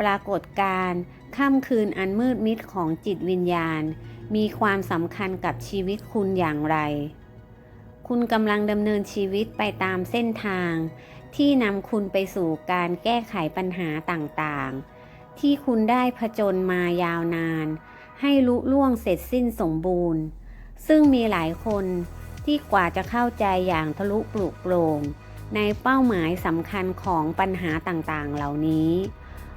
ปรากฏการค่ำคืนอันมืดมิดของจิตวิญญาณ มีความสำคัญกับชีวิตคุณอย่างไร คุณกำลังดำเนินชีวิตไปตามเส้นทาง ที่นำคุณไปสู่การแก้ไขปัญหาต่างๆ ที่คุณได้ผจญมายาวนาน ให้ลุล่วงเสร็จสิ้นสมบูรณ์ ซึ่งมีหลายคนที่กว่าจะเข้าใจอย่างทะลุปลุกโปร่งในเป้าหมายสำคัญของปัญหาต่างๆ เหล่านี้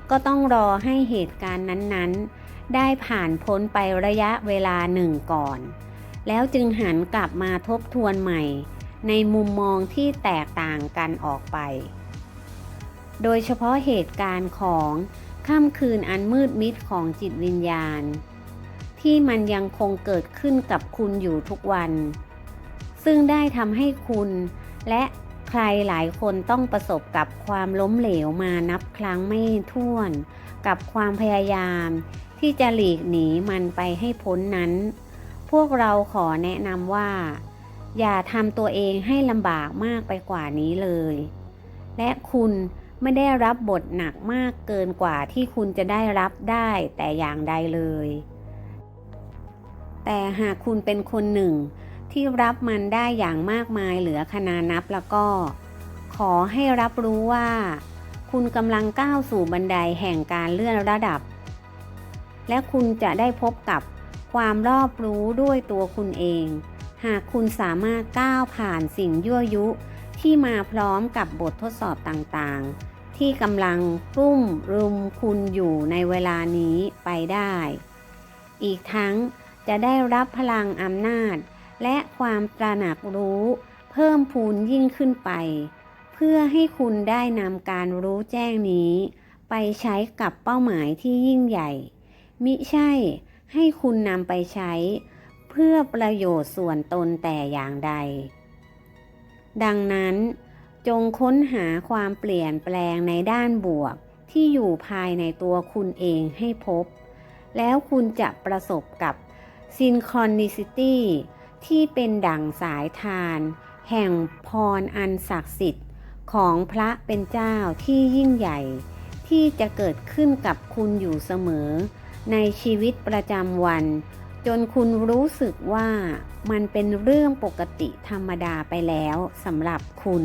ก็ต้องรอให้เหตุการณ์นั้นๆ ได้ผ่านพ้นไประยะเวลาหนึ่งก่อน แล้วจึงหันกลับมาทบทวนใหม่ ในมุมมองที่แตกต่างกันออกไป โดยเฉพาะเหตุการณ์ของค่ำคืนอันมืดมิดของจิตวิญญาณ ที่มันยังคงเกิดขึ้นกับคุณอยู่ทุกวัน ซึ่งได้ทำให้คุณและ ใครหลายคนต้องประสบกับความล้มเหลวมานับครั้งไม่ถ้วน กับความพยายาม ที่จะหลีกหนีมันไปให้พ้นนั้น พวกเราขอแนะนำว่า อย่าทำตัวเองให้ลำบากมากไปกว่านี้เลย และคุณไม่ได้รับบทหนักมากเกินกว่าที่คุณจะได้รับได้แต่อย่างใดเลย แต่หากคุณเป็นคนหนึ่ง ที่รับมันได้อย่างมากมายเหลือขนานับแล้วก็ ขอให้รับรู้ว่า คุณกำลังก้าวสู่บันไดแห่งการเลื่อนระดับ และคุณจะได้พบกับความรอบรู้ด้วยตัวคุณเอง หากคุณสามารถก้าวผ่านสิ่งยั่วยุที่มาพร้อมกับบททดสอบต่างๆ ที่กำลังกลุ่มรุมคุณอยู่ในเวลานี้ไปได้ อีกทั้งจะได้รับพลังอำนาจ และความตระหนักรู้ เพิ่มพูนยิ่งขึ้นไป เพื่อให้คุณได้นำการรู้แจ้งนี้ ไปใช้กับเป้าหมายที่ยิ่งใหญ่ มิใช่ให้คุณนำไปใช้ เพื่อประโยชน์ส่วนตนแต่อย่างใด ดังนั้น จงค้นหาความเปลี่ยนแปลงในด้านบวกที่อยู่ภายในตัวคุณเองให้พบ แล้วคุณจะประสบกับ Synchronicity ที่เป็นดั่งสายทาน แห่งพรอันศักดิ์สิทธิ์ของพระเป็นเจ้าที่ยิ่งใหญ่ ที่จะเกิดขึ้นกับคุณอยู่เสมอ ในชีวิตประจำวัน จนคุณรู้สึกว่ามันเป็นเรื่องปกติธรรมดาไปแล้วสำหรับคุณ